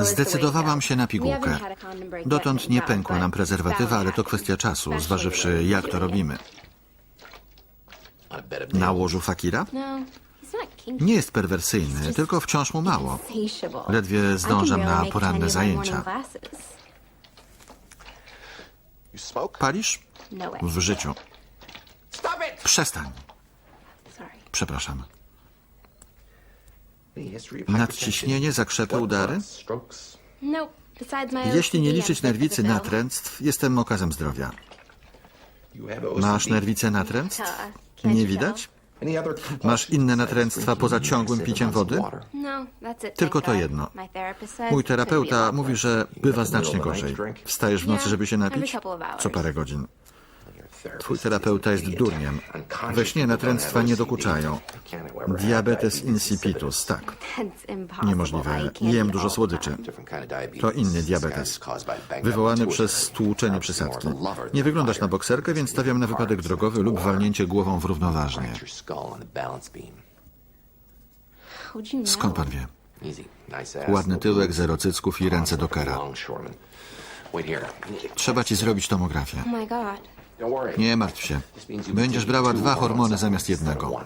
Zdecydowałam się na pigułkę. Dotąd nie pękła nam prezerwatywa, ale to kwestia czasu, zważywszy jak to robimy. Na łożu Fakira? Nie jest perwersyjny, tylko wciąż mu mało. Ledwie zdążam na poranne zajęcia. Palisz? W życiu. Przestań. Przepraszam. Nadciśnienie, zakrzepy, udary? Jeśli nie liczyć nerwicy natręctw, jestem okazem zdrowia. Masz nerwicę natręctw? Nie widać? Masz inne natręctwa poza ciągłym piciem wody? Tylko to jedno. Mój terapeuta mówi, że bywa znacznie gorzej. Wstajesz w nocy, żeby się napić? Co parę godzin. Twój terapeuta jest durniem. We śnie natręctwa nie dokuczają. Diabetes insipidus, tak. Niemożliwe. Jem dużo słodyczy. To inny diabetes. Wywołany przez stłuczenie przysadki. Nie wyglądasz na bokserkę, więc stawiam na wypadek drogowy lub walnięcie głową w równoważnie. Skąd pan wie? Ładny tyłek, zero cycków i ręce do kera. Trzeba ci zrobić tomografię. Nie martw się. Będziesz brała dwa hormony zamiast jednego.